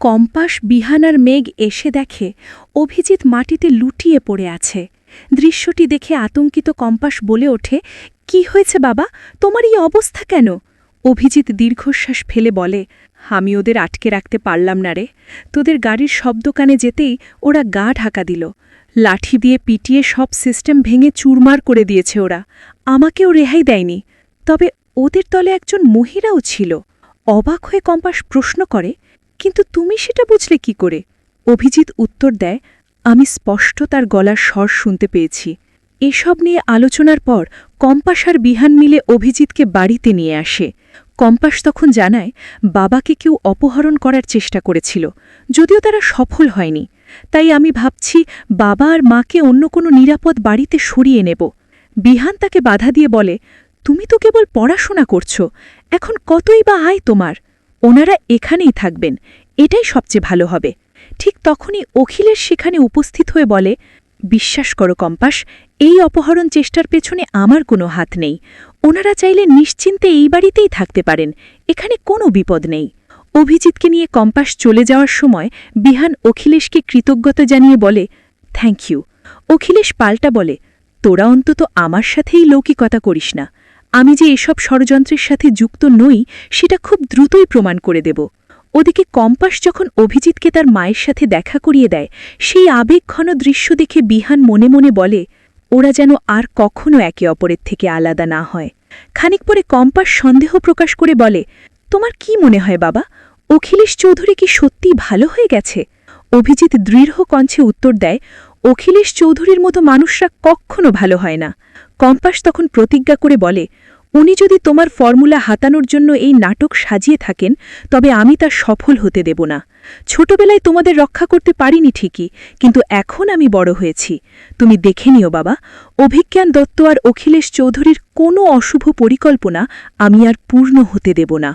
Compass বিহানার মেঘ এসে দেখে অভিজিৎ মাটিতে লুটিয়ে পড়ে আছে। দৃশ্যটি দেখে আতঙ্কিত কম্পাস বলে ওঠে, কি হয়েছে বাবা? তোমার এই অবস্থা কেন? অভিজিৎ দীর্ঘশ্বাস ফেলে বলে, আমি ওদের আটকে রাখতে পারলাম না রে। তোদের গাড়ির শব্দ কানে যেতেই ওরা গা ঢাকা দিল। লাঠি দিয়ে পিটিয়ে সব সিস্টেম ভেঙে চুরমার করে দিয়েছে ওরা। আমাকেও রেহাই দেয়নি। তবে ওদের দলে একজন মহিলাও ছিল। অবাক হয়ে কম্পাস প্রশ্ন করে কিন্তু তুমি সেটা বুঝলে কি করে? অভিজিৎ উত্তর দেয়, আমি স্পষ্ট তার গলার স্বর শুনতে পেয়েছি। এসব নিয়ে আলোচনার পর কম্পাস আর বিহান মিলে অভিজিৎকে বাড়িতে নিয়ে আসে। কম্পাস তখন জানায়, বাবাকে কেউ অপহরণ করার চেষ্টা করেছিল, যদিও তারা সফল হয়নি। তাই আমি ভাবছি, বাবা আর মাকে অন্য কোনো নিরাপদ বাড়িতে সরিয়ে নেব। বিহান তাকে বাধা দিয়ে বলে, তুমি তো কেবল পড়াশোনা করছ, এখন কতই বা আয় তোমার? ওনারা এখানেই থাকবেন। এটাই সবচেয়ে ভালো হবে। ঠিক তখনই অখিলের সেখানে উপস্থিত হয়ে বলে, বিশ্বাস করো কম্পাস, এই অপহরণ চেষ্টার পেছনে আমার কোনো হাত নেই। ওনারা চাইলে নিশ্চিন্তে এই বাড়িতেই থাকতে পারেন। এখানে কোনো বিপদ নেই। অভিজিৎকে নিয়ে কম্পাস চলে যাওয়ার সময় বিহান অখিলেশকে কৃতজ্ঞতা জানিয়ে বলে, থ্যাংক ইউ। অখিলেশ পাল্টা বলে, তোরা অন্তত আমার সাথেই লৌকিকতা করিস না। আমি যে এসব ষড়যন্ত্রের সাথে যুক্ত নই, সেটা খুব দ্রুতই প্রমাণ করে দেব। ওদিকে কম্পাস যখন অভিজিৎকে তার মায়ের সাথে দেখা করিয়ে দেয়, সেই আবেগঘন দৃশ্য দেখে বিহান মনে মনে বলে, ওরা যেন আর কখনো একে অপরের থেকে আলাদা না হয়। খানিক পরে কম্পাস সন্দেহ প্রকাশ করে বলে, তোমার কি মনে হয় বাবা? অখিলেশ চৌধুরী কি সত্যি ভালো হয়ে গেছে? অভিজিৎ দৃঢ় কণ্ঠে উত্তর দেয়, অখিলেশ চৌধুরীর মতো মানুষরা কখনো ভালো হয় না। কম্পাস তখন প্রতিজ্ঞা করে বলে, উনি যদি তোমার ফর্মুলা হাতানোর জন্য এই নাটক সাজিয়ে থাকেন, তবে আমি তা সফল হতে দেব না। ছোটবেলায় তোমাদের রক্ষা করতে পারিনি ঠিকই, কিন্তু এখন আমি বড় হয়েছি। তুমি দেখে নিও বাবা, অভিজ্ঞান দত্ত আর অখিলেশ চৌধুরীর কোনো অশুভ পরিকল্পনা আমি আর পূর্ণ হতে দেব না।